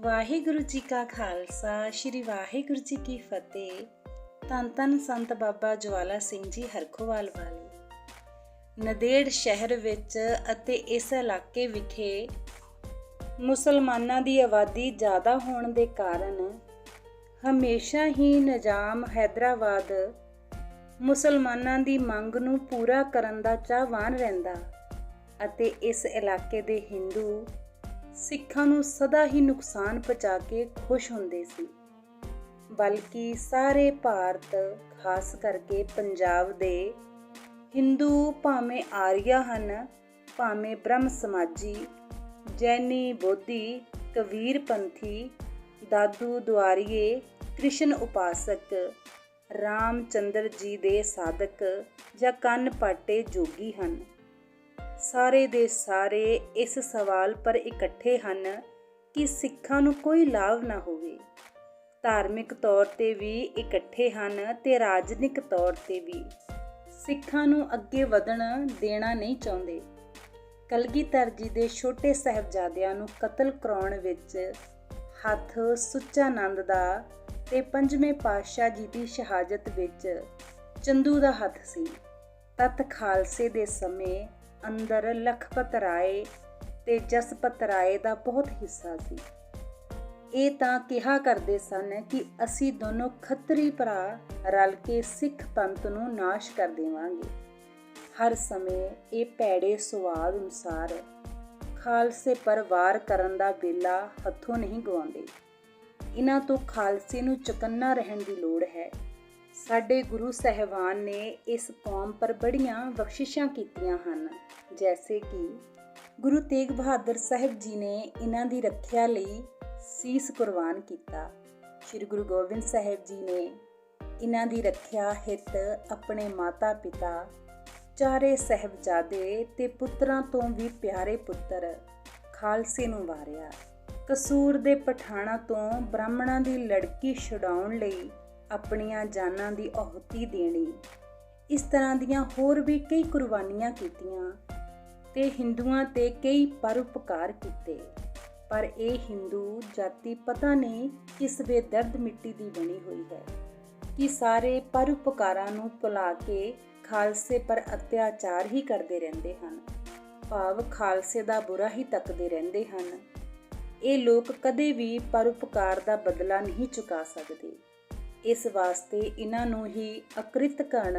ਵਾਹਿਗੁਰੂ ਜੀ ਕਾ ਖਾਲਸਾ, ਸ੍ਰੀ ਵਾਹਿਗੁਰੂ ਜੀ ਕੀ ਫਤਿਹ। ਧੰਨ ਧੰਨ ਸੰਤ ਬਾਬਾ ਜਵਾਲਾ ਸਿੰਘ ਜੀ ਹਰਖੋਵਾਲ ਵਾਲੇ। ਨਦੇੜ ਸ਼ਹਿਰ ਵਿੱਚ ਅਤੇ ਇਸ ਇਲਾਕੇ ਵਿਖੇ ਮੁਸਲਮਾਨਾਂ ਦੀ ਆਬਾਦੀ ਜ਼ਿਆਦਾ ਹੋਣ ਦੇ ਕਾਰਨ ਹਮੇਸ਼ਾ ਹੀ ਨਿਜ਼ਾਮ ਹੈਦਰਾਬਾਦ ਮੁਸਲਮਾਨਾਂ ਦੀ ਮੰਗ ਨੂੰ ਪੂਰਾ ਕਰਨ ਦਾ ਚਾਹਵਾਨ ਰਹਿੰਦਾ ਅਤੇ ਇਸ ਇਲਾਕੇ ਦੇ ਹਿੰਦੂ ਸਿੱਖਾਂ ਨੂੰ ਸਦਾ ਹੀ ਨੁਕਸਾਨ ਪਹੁੰਚਾ ਕੇ ਖੁਸ਼ ਹੁੰਦੇ ਸੀ। ਬਲਕਿ ਸਾਰੇ ਭਾਰਤ, ਖਾਸ ਕਰਕੇ ਪੰਜਾਬ ਦੇ ਹਿੰਦੂ ਭਾਵੇਂ ਆਰੀਆ ਹਨ, ਭਾਵੇਂ ਬ੍ਰਹਮ ਸਮਾਜੀ, ਜੈਨੀ, ਬੋਧੀ, ਕਬੀਰ ਪੰਥੀ, ਦਾਦੂ ਦੁਆਰੀਏ, ਕ੍ਰਿਸ਼ਨ ਉਪਾਸਕ, ਰਾਮਚੰਦਰ ਜੀ ਦੇ ਸਾਧਕ ਜਾਂ ਕੰਨ ਪਾਟੇ ਜੋਗੀ ਹਨ। ਸਾਰੇ ਦੇ ਸਾਰੇ ਇਸ ਸਵਾਲ ਪਰ ਇਕੱਠੇ ਹਨ ਕਿ ਸਿੱਖਾਂ ਨੂੰ ਕੋਈ ਲਾਭ ਨਾ ਹੋਵੇ। ਧਾਰਮਿਕ ਤੌਰ ਤੇ ਵੀ ਇਕੱਠੇ ਹਨ ਤੇ ਰਾਜਨੀਤਿਕ ਤੌਰ ਤੇ ਵੀ। ਸਿੱਖਾਂ ਨੂੰ ਅੱਗੇ ਵਧਣ ਦੇਣਾ ਨਹੀਂ ਚਾਹੁੰਦੇ। ਕਲਗੀਧਰ ਜੀ ਦੇ ਛੋਟੇ ਸਹਿਬਜ਼ਾਦਿਆਂ ਨੂੰ ਕਤਲ ਕਰਾਉਣ ਵਿੱਚ ਹੱਥ ਸੁੱਚਾਨੰਦ ਦਾ ਤੇ ਪੰਜਵੇਂ ਪਾਤਸ਼ਾਹ ਜੀ ਦੀ ਸ਼ਹਾਦਤ ਵਿੱਚ ਚੰਦੂ ਦਾ ਹੱਥ ਸੀ। ਤਤ ਖਾਲਸੇ ਦੇ ਸਮੇਂ ਅੰਦਰ ਲਖਪਤ ਰਾਏ ਤੇ ਜਸਪਤ ਰਾਏ ਦਾ ਬਹੁਤ ਹਿੱਸਾ ਸੀ। ਇਹ ਤਾਂ ਕਿਹਾ ਕਰਦੇ ਸਨ ਕਿ ਅਸੀਂ ਦੋਨੋਂ ਖੱਤਰੀ ਭਰਾ ਰਲ ਕੇ ਸਿੱਖ ਪੰਥ ਨੂੰ ਨਾਸ਼ ਕਰ ਦੇਵਾਂਗੇ। ਹਰ ਸਮੇਂ ਇਹ ਭੈੜੇ ਸੁਆਦ ਅਨੁਸਾਰ ਖਾਲਸੇ ਪਰ ਵਾਰ ਕਰਨ ਦਾ ਵੇਲਾ ਹੱਥੋਂ ਨਹੀਂ ਗਵਾਉਂਦੇ ਇਹਨਾਂ ਤੋਂ ਖਾਲਸੇ ਨੂੰ ਚਕੰਨਾ ਰਹਿਣ ਦੀ ਲੋੜ ਹੈ। ਸਾਡੇ ਗੁਰੂ ਸਹਿਬਾਨ ਨੇ ਇਸ ਕੌਮ ਪਰ ਬੜੀਆਂ ਬਖਸ਼ਿਸ਼ਾਂ ਕੀਤੀਆਂ ਹਨ, ਜੈਸੇ ਕਿ ਗੁਰੂ ਤੇਗ ਬਹਾਦਰ ਸਾਹਿਬ ਜੀ ਨੇ ਇਹਨਾਂ ਦੀ ਰੱਖਿਆ ਲਈ ਸੀਸ ਕੁਰਬਾਨ ਕੀਤਾ। ਸ੍ਰੀ ਗੁਰੂ ਗੋਬਿੰਦ ਸਾਹਿਬ ਜੀ ਨੇ ਇਹਨਾਂ ਦੀ ਰੱਖਿਆ ਹਿੱਤ ਆਪਣੇ ਮਾਤਾ ਪਿਤਾ ਚਾਰੇ ਸਹਿਬਜ਼ਾਦੇ ਤੇ ਪੁੱਤਰਾਂ ਤੋਂ ਵੀ ਪਿਆਰੇ ਪੁੱਤਰ ਖਾਲਸੇ ਨੂੰ ਵਾਰਿਆ। ਕਸੂਰ ਦੇ ਪਠਾਣਾ ਤੋਂ ਬ੍ਰਾਹਮਣਾਂ ਦੀ ਲੜਕੀ ਛਡਾਉਣ ਲਈ ਆਪਣੀਆਂ ਜਾਨਾਂ ਦੀ ਆਹੁਤੀ ਦੇਣੀ। ਇਸ ਤਰ੍ਹਾਂ ਦੀਆਂ ਹੋਰ ਵੀ ਕਈ ਕੁਰਬਾਨੀਆਂ ਕੀਤੀਆਂ ਤੇ ਹਿੰਦੂਆਂ ਤੇ ਕਈ ਪਰਉਪਕਾਰ ਕੀਤੇ। ਪਰ ਇਹ ਹਿੰਦੂ ਜਾਤੀ ਪਤਾ ਨਹੀਂ ਕਿਸ ਵੇ ਦਰਦ ਮਿੱਟੀ ਦੀ ਬਣੀ ਹੋਈ ਹੈ ਕਿ ਸਾਰੇ ਪਰਉਪਕਾਰਾਂ ਨੂੰ ਭੁਲਾ ਕੇ ਖਾਲਸੇ ਪਰ ਅਤਿਆਚਾਰ ਹੀ ਕਰਦੇ ਰਹਿੰਦੇ ਹਨ। ਭਾਵ ਖਾਲਸੇ ਦਾ ਬੁਰਾ ਹੀ ਤੱਕਦੇ ਰਹਿੰਦੇ ਹਨ। ਇਹ ਲੋਕ ਕਦੇ ਵੀ ਪਰਉਪਕਾਰ ਦਾ ਬਦਲਾ ਨਹੀਂ ਚੁਕਾ ਸਕਦੇ। ਇਸ ਵਾਸਤੇ ਇਹਨਾਂ ਨੂੰ ਹੀ ਅਕ੍ਰਿਤ ਕਣ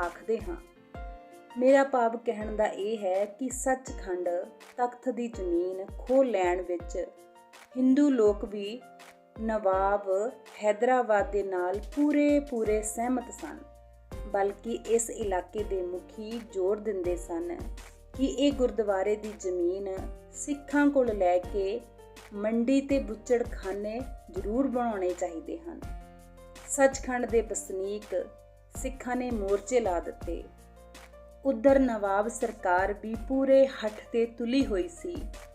ਆਖਦੇ ਹਾਂ। ਮੇਰਾ ਭਾਵ ਕਹਿਣ ਦਾ ਇਹ ਹੈ ਕਿ ਸੱਚਖੰਡ ਤਖਤ ਦੀ ਜ਼ਮੀਨ ਖੋ ਲੈਣ ਵਿੱਚ ਹਿੰਦੂ ਲੋਕ ਵੀ ਨਵਾਬ ਹైదరాబాద్ ਦੇ ਨਾਲ ਪੂਰੇ ਪੂਰੇ ਸਹਿਮਤ ਸਨ, ਬਲਕਿ ਇਸ ਇਲਾਕੇ ਦੇ ਮੁਖੀ ਜ਼ੋਰ ਦਿੰਦੇ ਸਨ ਕਿ ਇਹ ਗੁਰਦੁਆਰੇ ਦੀ ਜ਼ਮੀਨ ਸਿੱਖਾਂ ਕੋਲ ਲੈ ਕੇ ਮੰਡੀ ਤੇ ਬੁੱਚੜਖਾਨੇ ਜ਼ਰੂਰ ਬਣਾਉਣੇ ਚਾਹੀਦੇ ਹਨ। ਸੱਚਖੰਡ ਦੇ ਵਸਨੀਕ ਸਿੱਖਾਂ ਨੇ ਮੋਰਚੇ ਲਾ ਦਿੱਤੇ। ਉਧਰ ਨਵਾਬ ਸਰਕਾਰ ਵੀ ਪੂਰੇ ਹੱਠ ਤੇ ਤੁਲੀ ਹੋਈ ਸੀ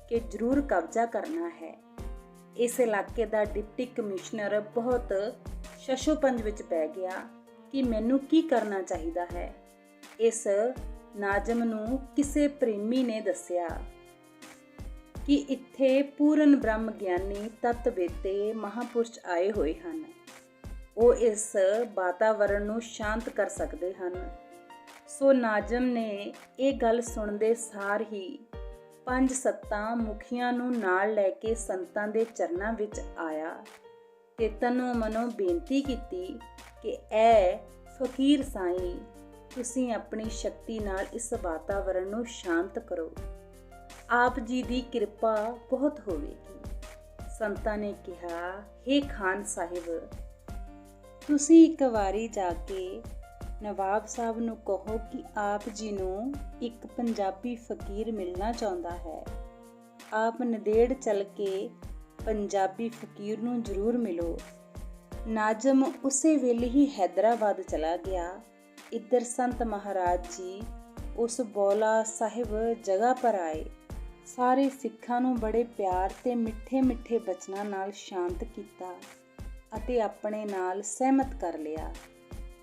ਕਿ ਜ਼ਰੂਰ ਕਬਜ਼ਾ ਕਰਨਾ ਹੈ। ਇਸ ਇਲਾਕੇ ਦਾ ਡਿਪਟੀ ਕਮਿਸ਼ਨਰ ਬਹੁਤ ਸ਼ਸ਼ੋਪੰਜ ਵਿੱਚ ਪੈ ਗਿਆ ਕਿ ਮੈਨੂੰ ਕੀ ਕਰਨਾ ਚਾਹੀਦਾ ਹੈ। ਇਸ ਨਾਜਮ ਨੂੰ ਕਿਸੇ ਪ੍ਰੇਮੀ ਨੇ ਦੱਸਿਆ ਕਿ ਇੱਥੇ ਪੂਰਨ ਬ੍ਰਹਮ ਗਿਆਨੀ ਤਤਵੇਤੇ ਮਹਾਪੁਰਸ਼ ਆਏ ਹੋਏ ਹਨ। ਉਹ ਇਸ ਵਾਤਾਵਰਣ ਨੂੰ ਸ਼ਾਂਤ ਕਰ ਸਕਦੇ ਹਨ। ਸੋ ਨਾਜਮ ਨੇ ਇਹ ਗੱਲ ਸੁਣਦੇ ਸਾਰ ਹੀ ਪੰਜ ਸੱਤਾਂ ਮੁਖੀਆਂ ਨੂੰ ਨਾਲ ਲੈ ਕੇ ਸੰਤਾਂ ਦੇ ਚਰਨਾਂ ਵਿੱਚ ਆਇਆ। ਤੇ ਤਨੋ ਮਨੋ ਬੇਨਤੀ ਕੀਤੀ ਕਿ, ਐ ਫਕੀਰ ਸਾਈਂ, ਤੁਸੀਂ ਆਪਣੀ ਸ਼ਕਤੀ ਨਾਲ ਇਸ ਵਾਤਾਵਰਣ ਨੂੰ ਸ਼ਾਂਤ ਕਰੋ। ਆਪ ਜੀ ਦੀ ਕਿਰਪਾ ਬਹੁਤ ਹੋਵੇਗੀ। ਸੰਤਾਂ ਨੇ ਕਿਹਾ हे ਖਾਨ ਸਾਹਿਬ ਤੁਸੀਂ ਇੱਕ ਵਾਰੀ ਜਾ ਕੇ ਨਵਾਬ ਸਾਹਿਬ ਨੂੰ ਕਹੋ ਕਿ ਆਪ ਜੀ ਨੂੰ ਇੱਕ ਪੰਜਾਬੀ ਫਕੀਰ ਮਿਲਣਾ ਚਾਹੁੰਦਾ ਹੈ। ਆਪ ਨਦੇੜ ਚੱਲ ਕੇ ਪੰਜਾਬੀ ਫਕੀਰ ਨੂੰ ਜ਼ਰੂਰ ਮਿਲੋ। ਨਾਜ਼ਮ ਉਸੇ ਵੇਲੇ ਹੀ ਹైదరాబాద్ ਚਲਾ ਗਿਆ। ਇੱਧਰ ਸੰਤ ਮਹਾਰਾਜ ਜੀ ਉਸ ਬੋਲਾ ਸਾਹਿਬ ਜਗ੍ਹਾ ਪਰ ਆਏ। ਸਾਰੇ ਸਿੱਖਾਂ ਨੂੰ ਬੜੇ ਪਿਆਰ ਤੇ ਮਿੱਠੇ ਮਿੱਠੇ ਬਚਨਾਂ ਨਾਲ ਸ਼ਾਂਤ ਕੀਤਾ। ਅਤੇ ਆਪਣੇ ਨਾਲ ਸਹਿਮਤ ਕਰ ਲਿਆ।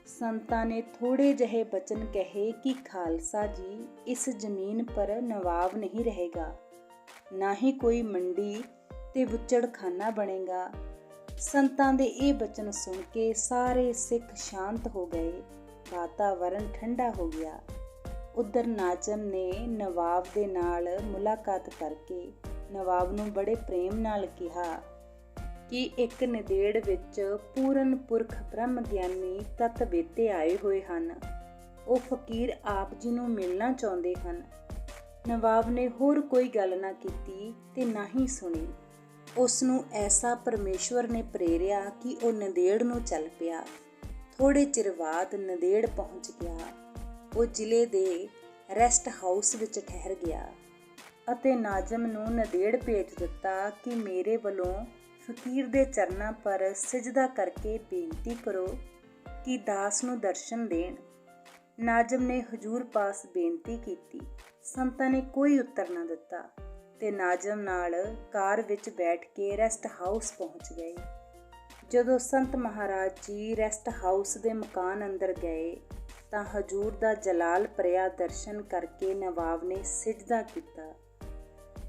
ਸੰਤਾਂ ਨੇ ਥੋੜੇ ਜਿਹੇ ਬਚਨ ਕਹੇ ਕਿ ਖਾਲਸਾ ਜੀ, ਇਸ ਜ਼ਮੀਨ ਪਰ ਨਵਾਬ ਨਹੀਂ ਰਹੇਗਾ। ਨਾ ਹੀ ਕੋਈ ਮੰਡੀ ਤੇ ਬੁੱਚੜਖਾਨਾ ਬਣੇਗਾ। ਸੰਤਾਂ ਦੇ ਇਹ ਬਚਨ ਸੁਣ ਕੇ ਸਾਰੇ ਸਿੱਖ ਸ਼ਾਂਤ ਹੋ ਗਏ। ਵਾਤਾਵਰਣ ਠੰਡਾ ਹੋ ਗਿਆ। ਉਧਰ ਨਾਜ਼ਮ ਨੇ ਨਵਾਬ ਦੇ ਨਾਲ ਮੁਲਾਕਾਤ ਕਰਕੇ ਨਵਾਬ ਨੂੰ ਬੜੇ ਪ੍ਰੇਮ ਨਾਲ ਕਿਹਾ ਕਿ ਇੱਕ ਨਿਦੇੜ ਵਿੱਚ ਪੂਰਨ ਪੁਰਖ ਬ੍ਰਹਮ ਗਿਆਨੀ ਤਤ ਵੇਤੇ ਆਏ ਹੋਏ ਹਨ। ਉਹ ਫਕੀਰ ਆਪ ਜੀ ਨੂੰ ਮਿਲਣਾ ਚਾਹੁੰਦੇ ਹਨ। ਨਵਾਬ ਨੇ ਹੋਰ ਕੋਈ ਗੱਲ ਨਾ ਕੀਤੀ ਤੇ ਨਾ ਹੀ ਸੁਣੀ। ਉਸ ਨੂੰ ਐਸਾ ਪਰਮੇਸ਼ਵਰ ਨੇ ਪ੍ਰੇਰਿਆ ਕਿ ਉਹ ਨੰਦੇੜ ਨੂੰ ਚੱਲ ਪਿਆ। ਥੋੜੇ ਚਿਰ ਬਾਅਦ ਨੰਦੇੜ ਪਹੁੰਚ ਗਿਆ। ਉਹ ਜ਼ਿਲ੍ਹੇ ਦੇ ਰੈਸਟ ਹਾਊਸ ਵਿੱਚ ਠਹਿਰ ਗਿਆ ਅਤੇ ਨਾਜ਼ਮ ਨੂੰ ਨੰਦੇੜ ਭੇਜ ਦਿੱਤਾ ਕਿ ਮੇਰੇ ਵੱਲੋਂ ਫਕੀਰ ਦੇ ਚਰਨਾਂ ਪਰ ਸਜਦਾ ਕਰਕੇ ਬੇਨਤੀ ਕਰੋ ਕਿ ਦਾਸ ਨੂੰ ਦਰਸ਼ਨ ਦੇਣ। ਨਾਜ਼ਮ ਨੇ ਹਜੂਰ ਪਾਸ ਬੇਨਤੀ ਕੀਤੀ। ਸੰਤਾਂ ਨੇ ਕੋਈ ਉੱਤਰ ਨਾ ਦਿੱਤਾ ਤੇ ਨਾਜ਼ਮ ਨਾਲ ਕਾਰ ਵਿੱਚ ਬੈਠ ਕੇ ਰੈਸਟ ਹਾਊਸ ਪਹੁੰਚ ਗਏ। ਜਦੋਂ ਸੰਤ ਮਹਾਰਾਜ ਜੀ ਰੈਸਟ ਹਾਊਸ ਦੇ ਮਕਾਨ ਅੰਦਰ ਗਏ ਤਾਂ ਹਜੂਰ ਦਾ ਜਲਾਲ ਪ੍ਰਿਆ ਦਰਸ਼ਨ ਕਰਕੇ ਨਵਾਬ ਨੇ ਸਜਦਾ ਕੀਤਾ।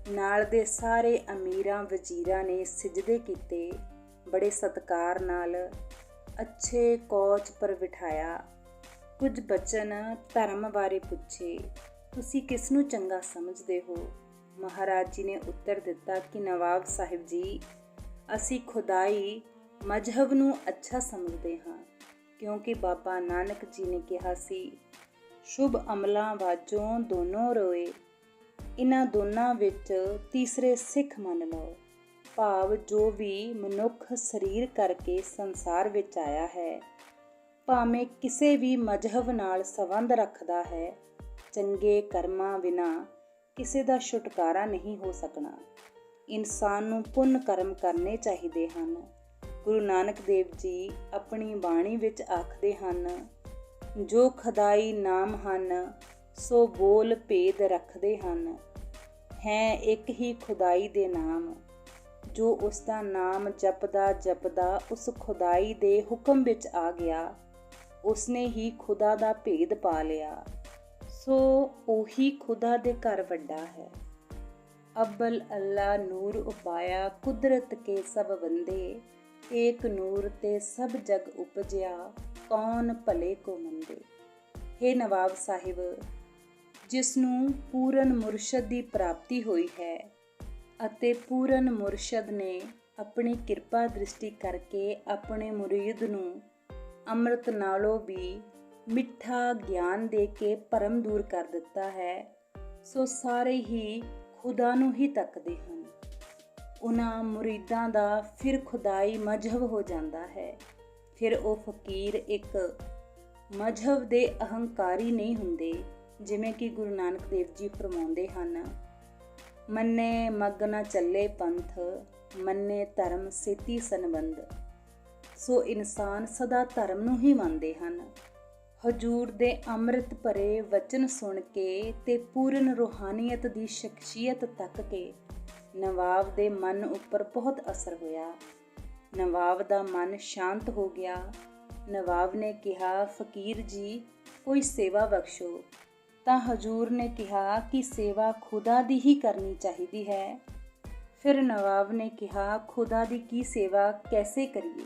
ਨਾਲ ਦੇ ਸਾਰੇ ਅਮੀਰਾਂ ਵਜ਼ੀਰਾਂ ਨੇ ਸਜਦੇ ਕੀਤੇ ਬੜੇ ਸਤਕਾਰ ਨਾਲ ਅੱਛੇ ਕੋਚ ਪਰ ਬਿਠਾਇਆ। ਕੁਝ ਬਚਨ ਧਰਮ ਬਾਰੇ ਪੁੱਛੇ। ਤੁਸੀਂ ਕਿਸ ਨੂੰ ਚੰਗਾ ਸਮਝਦੇ ਹੋ? ਮਹਾਰਾਜ ਜੀ ਨੇ ਉੱਤਰ ਦਿੱਤਾ ਕਿ ਨਵਾਬ ਸਾਹਿਬ ਜੀ, ਅਸੀਂ ਖੁਦਾਈ ਮਜਹਬ ਨੂੰ ਅੱਛਾ ਸਮਝਦੇ ਹਾਂ, ਕਿਉਂਕਿ ਬਾਬਾ ਨਾਨਕ ਜੀ ਨੇ ਕਿਹਾ ਸੀ, ਸ਼ੁਭ ਅਮਲਾਂ ਵਾਜੋਂ ਦੋਨੋਂ ਰੋਏ। ਇਹਨਾਂ ਦੋਨਾਂ ਵਿੱਚ ਤੀਸਰੇ ਸਿੱਖ ਮੰਨ ਲਓ। ਭਾਵ ਜੋ ਵੀ ਮਨੁੱਖ ਸਰੀਰ ਕਰਕੇ ਸੰਸਾਰ ਵਿੱਚ ਆਇਆ ਹੈ, ਭਾਵੇਂ ਕਿਸੇ ਵੀ ਮਜਹਬ ਨਾਲ ਸੰਬੰਧ ਰੱਖਦਾ ਹੈ, ਚੰਗੇ ਕਰਮਾਂ ਬਿਨਾ ਕਿਸੇ ਦਾ ਛੁਟਕਾਰਾ ਨਹੀਂ ਹੋ ਸਕਣਾ। ਇਨਸਾਨ ਨੂੰ ਪੁੰਨ ਕਰਮ ਕਰਨੇ ਚਾਹੀਦੇ ਹਨ। ਗੁਰੂ ਨਾਨਕ ਦੇਵ ਜੀ ਆਪਣੀ ਬਾਣੀ ਵਿੱਚ ਆਖਦੇ ਹਨ, ਜੋ ਖਦਾਈ ਨਾਮ ਹਨ ਸੋ ਬੋਲ ਭੇਦ ਰੱਖਦੇ ਹਨ। ਹੈ ਇੱਕ ਹੀ ਖੁਦਾਈ ਦੇ ਨਾਮ। ਜੋ ਉਸ ਦਾ ਨਾਮ ਜਪਦਾ ਜਪਦਾ ਉਸ ਖੁਦਾਈ ਦੇ ਹੁਕਮ ਵਿੱਚ ਆ ਗਿਆ। ਉਸਨੇ ਹੀ ਖੁਦਾ ਦਾ ਭੇਦ ਪਾ ਲਿਆ। ਸੋ ਉਹੀ ਖੁਦਾ ਦੇ ਘਰ ਵੱਡਾ ਹੈ। ਅਬਲ ਅੱਲਾ ਨੂਰ ਉਪਾਇਆ ਕੁਦਰਤ ਕੇ ਸਭ ਬੰਦੇ। ਏਕ ਨੂਰ ਤੇ ਸਭ ਜਗ ਉਪਜਿਆ, ਕੌਣ ਭਲੇ ਕੋ ਮੰਦੇ। हे ਨਵਾਬ ਸਾਹਿਬ ਜਿਸ ਨੂੰ ਪੂਰਨ ਮੁਰਸ਼ਦ ਦੀ ਪ੍ਰਾਪਤੀ ਹੋਈ ਹੈ ਅਤੇ ਪੂਰਨ ਮੁਰਸ਼ਦ ਨੇ ਆਪਣੀ ਕਿਰਪਾ ਦ੍ਰਿਸ਼ਟੀ ਕਰਕੇ ਆਪਣੇ ਮੁਰੀਦ ਨੂੰ ਅੰਮ੍ਰਿਤ ਨਾਲੋਂ ਵੀ ਮਿੱਠਾ ਗਿਆਨ ਦੇ ਕੇ ਭਰਮ ਦੂਰ ਕਰ ਦਿੱਤਾ ਹੈ, ਸੋ ਸਾਰੇ ਹੀ ਖੁਦਾ ਨੂੰ ਹੀ ਤੱਕਦੇ ਹਨ। ਉਹਨਾਂ ਮੁਰੀਦਾਂ ਦਾ ਫਿਰ ਖੁਦਾਈ ਮਜਹਬ ਹੋ ਜਾਂਦਾ ਹੈ। ਫਿਰ ਉਹ ਫਕੀਰ ਇੱਕ ਮਜਹਬ ਦੇ ਅਹੰਕਾਰੀ ਨਹੀਂ ਹੁੰਦੇ। ਜਿਵੇਂ ਕਿ ਗੁਰੂ ਨਾਨਕ ਦੇਵ ਜੀ ਫਰਮਾਉਂਦੇ ਹਨ, ਮੰਨੇ ਮਗ ਨਾ ਚੱਲੇ ਪੰਥ, ਮੰਨੇ ਧਰਮ ਸੇਤੀ ਸੰਬੰਧ। ਸੋ ਇਨਸਾਨ ਸਦਾ ਧਰਮ ਨੂੰ ਹੀ ਮੰਨਦੇ ਹਨ। ਹਜੂਰ ਦੇ ਅੰਮ੍ਰਿਤ ਭਰੇ ਵਚਨ ਸੁਣ ਕੇ ਤੇ ਪੂਰਨ ਰੂਹਾਨੀਅਤ ਦੀ ਸ਼ਖਸੀਅਤ ਤੱਕ ਕੇ ਨਵਾਬ ਦੇ ਮਨ ਉੱਪਰ ਬਹੁਤ ਅਸਰ ਹੋਇਆ। ਨਵਾਬ ਦਾ ਮਨ ਸ਼ਾਂਤ ਹੋ ਗਿਆ। ਨਵਾਬ ਨੇ ਕਿਹਾ, ਫਕੀਰ ਜੀ, ਕੋਈ ਸੇਵਾ ਬਖਸ਼ੋ। ਤਾਂ ਹਜੂਰ ਨੇ ਕਿਹਾ ਕਿ ਸੇਵਾ ਖੁਦਾ ਦੀ ਹੀ ਕਰਨੀ ਚਾਹੀਦੀ ਹੈ। ਫਿਰ ਨਵਾਬ ਨੇ ਕਿਹਾ, ਖੁਦਾ ਦੀ ਕੀ ਸੇਵਾ, ਕੈਸੇ ਕਰੀਏ?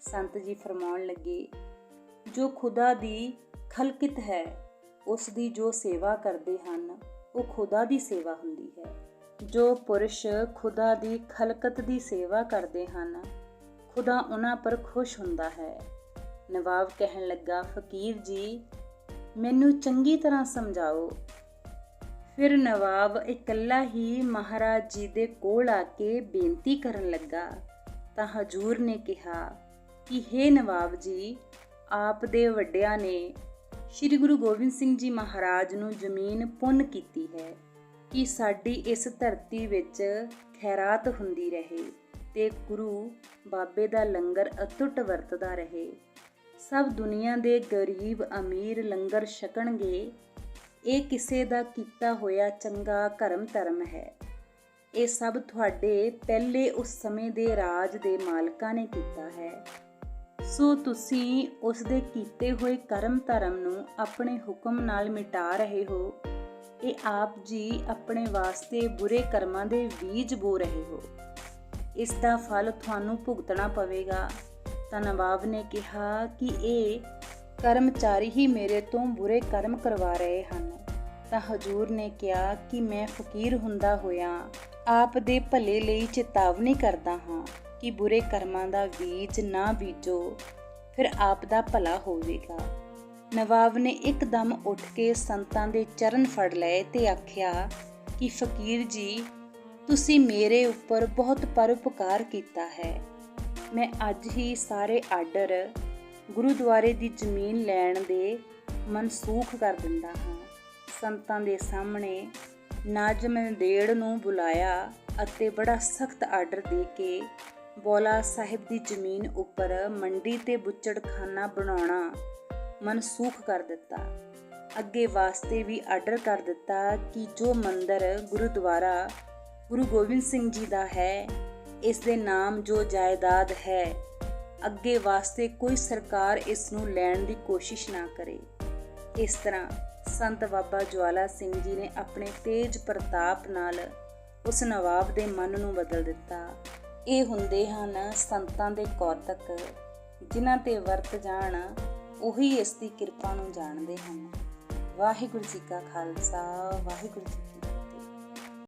ਸੰਤ ਜੀ ਫਰਮਾਉਣ ਲੱਗੇ, ਜੋ ਖੁਦਾ ਦੀ ਖਲਕਿਤ ਹੈ, ਉਸ ਦੀ ਜੋ ਸੇਵਾ ਕਰਦੇ ਹਨ, ਉਹ ਖੁਦਾ ਦੀ ਸੇਵਾ ਹੁੰਦੀ ਹੈ। ਜੋ ਪੁਰਸ਼ ਖੁਦਾ ਦੀ ਖਲਕਤ ਦੀ ਸੇਵਾ ਕਰਦੇ ਹਨ, ਖੁਦਾ ਉਹਨਾਂ ਪਰ ਖੁਸ਼ ਹੁੰਦਾ ਹੈ। ਨਵਾਬ ਕਹਿਣ ਲੱਗਾ, ਫਕੀਰ ਜੀ ਮੈਨੂੰ ਚੰਗੀ ਤਰ੍ਹਾਂ ਸਮਝਾਓ। ਫਿਰ ਨਵਾਬ ਇਕੱਲਾ ਹੀ ਮਹਾਰਾਜ ਜੀ ਦੇ ਕੋਲ ਆ ਕੇ ਬੇਨਤੀ ਕਰਨ ਲੱਗਾ। ਤਾਂ ਹਜੂਰ ਨੇ ਕਿਹਾ ਕਿ हे ਨਵਾਬ ਜੀ, ਆਪ ਦੇ ਵੱਡਿਆਂ ਨੇ ਸ੍ਰੀ ਗੁਰੂ ਗੋਬਿੰਦ ਸਿੰਘ ਜੀ ਮਹਾਰਾਜ ਨੂੰ ਜ਼ਮੀਨ ਪੁੰਨ ਕੀਤੀ ਹੈ ਕਿ ਸਾਡੀ ਇਸ ਧਰਤੀ ਵਿੱਚ ਖੈਰਾਤ ਹੁੰਦੀ ਰਹੇ ਤੇ ਗੁਰੂ ਬਾਬੇ ਦਾ ਲੰਗਰ ਅਤੁੱਟ ਵਰਤਦਾ ਰਹੇ। ਸਭ ਦੁਨੀਆ ਦੇ ਗਰੀਬ ਅਮੀਰ ਲੰਗਰ ਛਕਣਗੇ। ਇਹ ਕਿਸੇ ਦਾ ਕੀਤਾ ਹੋਇਆ ਚੰਗਾ ਕਰਮ ਧਰਮ ਹੈ। ਇਹ ਸਭ ਤੁਹਾਡੇ ਪਹਿਲੇ ਉਸ ਸਮੇਂ ਦੇ ਰਾਜ ਦੇ ਮਾਲਕਾਂ ਨੇ ਕੀਤਾ ਹੈ। ਸੋ ਤੁਸੀਂ ਉਸ ਦੇ ਕੀਤੇ ਹੋਏ ਕਰਮ ਧਰਮ ਨੂੰ ਆਪਣੇ ਹੁਕਮ ਨਾਲ ਮਿਟਾ ਰਹੇ ਹੋ। ਇਹ ਆਪ ਜੀ ਆਪਣੇ ਵਾਸਤੇ ਬੁਰੇ ਕਰਮਾਂ ਦੇ ਬੀਜ ਬੋ ਰਹੇ ਹੋ। ਇਸ ਦਾ ਫਲ ਤੁਹਾਨੂੰ ਭੁਗਤਣਾ ਪਵੇਗਾ। ਤਾਂ ਨਵਾਬ ਨੇ ਕਿਹਾ ਕਿ ਇਹ ਕਰਮਚਾਰੀ ਹੀ ਮੇਰੇ ਤੋਂ ਬੁਰੇ ਕਰਮ ਕਰਵਾ ਰਹੇ ਹਨ। ਤਾਂ ਹਜੂਰ ਨੇ ਕਿਹਾ ਕਿ ਮੈਂ ਫਕੀਰ ਹੁੰਦਾ ਹੋਇਆ, ਆਪ ਦੇ ਭਲੇ ਲਈ ਚੇਤਾਵਨੀ ਕਰਦਾ ਹਾਂ ਕਿ ਬੁਰੇ ਕਰਮਾਂ ਦਾ ਬੀਜ ਨਾ ਬੀਜੋ, ਫਿਰ ਆਪ ਦਾ ਭਲਾ ਹੋਵੇਗਾ। ਨਵਾਬ ਨੇ ਇੱਕਦਮ ਉੱਠ ਕੇ ਸੰਤਾਂ ਦੇ ਚਰਨ ਫੜ ਲਏ ਤੇ ਆਖਿਆ ਕਿ ਫਕੀਰ ਜੀ, ਤੁਸੀਂ ਮੇਰੇ ਉੱਪਰ ਬਹੁਤ ਪਰਉਪਕਾਰ ਕੀਤਾ ਹੈ। ਮੈਂ ਅੱਜ ਹੀ ਸਾਰੇ ਆਰਡਰ ਗੁਰਦੁਆਰੇ ਦੀ ਜ਼ਮੀਨ ਲੈਣ ਦੇ ਮਨਸੂਖ ਕਰ ਦਿੰਦਾ ਹਾਂ। ਸੰਤਾਂ ਦੇ ਸਾਹਮਣੇ ਨਾਜਮ ਨੰਦੇੜ ਨੂੰ ਬੁਲਾਇਆ ਅਤੇ ਬੜਾ ਸਖਤ ਆਰਡਰ ਦੇ ਕੇ ਬੋਲਾ ਸਾਹਿਬ ਦੀ ਜ਼ਮੀਨ ਉੱਪਰ ਮੰਡੀ ਤੇ ਬੁੱਚੜਖਾਨਾ ਬਣਾਉਣਾ ਮਨਸੂਖ ਕਰ ਦਿੱਤਾ। ਅੱਗੇ ਵਾਸਤੇ ਵੀ ਆਰਡਰ ਕਰ ਦਿੱਤਾ ਕਿ ਜੋ ਮੰਦਰ ਗੁਰਦੁਆਰਾ ਗੁਰੂ ਗੋਬਿੰਦ ਸਿੰਘ ਜੀ ਦਾ ਹੈ ਇਸ ਦੇ ਨਾਮ ਜੋ ਜਾਇਦਾਦ ਹੈ। ਅੱਗੇ ਵਾਸਤੇ ਕੋਈ ਸਰਕਾਰ ਇਸ ਨੂੰ ਲੈਣ ਦੀ ਕੋਸ਼ਿਸ਼ ਨਾ ਕਰੇ। ਇਸ ਤਰ੍ਹਾਂ ਸੰਤ ਬਾਬਾ ਜਵਾਲਾ ਸਿੰਘ ਜੀ ਨੇ ਆਪਣੇ ਤੇਜ ਪ੍ਰਤਾਪ ਨਾਲ ਉਸ ਨਵਾਬ ਦੇ ਮਨ ਨੂੰ ਬਦਲ ਦਿੱਤਾ। ਇਹ ਹੁੰਦੇ ਹਨ ਸੰਤਾਂ ਦੇ ਕੌਤਕ, ਜਿਨ੍ਹਾਂ ਤੇ ਵਰਤ ਜਾਣ, ਉਹੀ ਇਸ ਦੀ ਕਿਰਪਾ ਨੂੰ ਜਾਣਦੇ ਹਨ। ਵਾਹਿਗੁਰੂ ਜੀ ਕਾ ਖਾਲਸਾ, ਵਾਹਿਗੁਰੂ ਜੀ